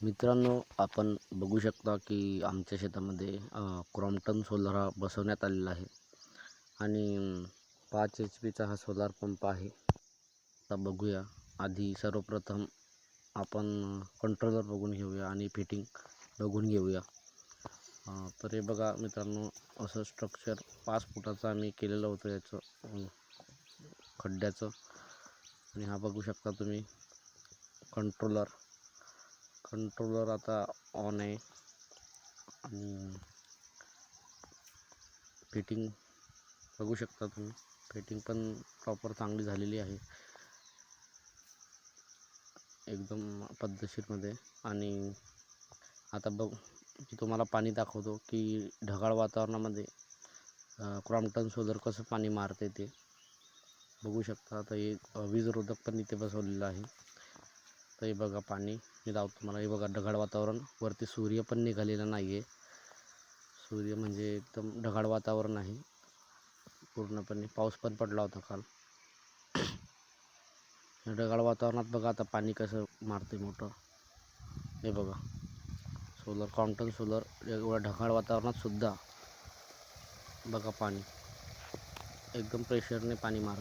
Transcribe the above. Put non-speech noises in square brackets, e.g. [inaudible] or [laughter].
मित्रांनो आपण बघू शकता की आमच्या शेतामध्ये क्रॉम्प्टन सोलर हा बसवण्यात आलेला आहे. आणि पाच एच पीचा हा सोलार पंप आहे. आता बघूया. आधी सर्वप्रथम आपण कंट्रोलर बघून घेऊया आणि फिटिंग बघून घेऊया. तर हे बघा मित्रांनो असं स्ट्रक्चर पाच फुटाचं आम्ही केलेलं होतं याचं खड्ड्याचं. आणि हा बघू शकता तुम्ही कंट्रोलर कंट्रोलर आता ऑन आहे. आणि फिटिंग बघू शकता तुम्ही. फिटिंग पण प्रॉपर चांगली झालेली आहे. एकदम पद्धतशीरमध्ये. आणि आता बघ मी तुम्हाला पाणी दाखवतो की ढगाळ वातावरणामध्ये क्रॉम्प्टन सोलर कसं पाणी मारते ते. बघू शकता. आता एक वीजरोधक पण इथे बसवलेलं आहे. तर हे बघा पाणी मी लावतो तुम्हाला. हे बघा ढगाळ वातावरण. वरती सूर्य पण निघालेला नाही आहे सूर्य म्हणजे एकदम ढगाळ वातावरण आहे. पूर्णपणे पाऊस पण पडला होता काल. [coughs] ढगाळ वातावरणात बघा आता पाणी कसं मारते मोठं. हे बघा. सोलर कॉन्टन सोलर एवढ्या ढगाळ वातावरणात सुद्धा बघा पाणी. एकदम प्रेशरने पाणी मारतं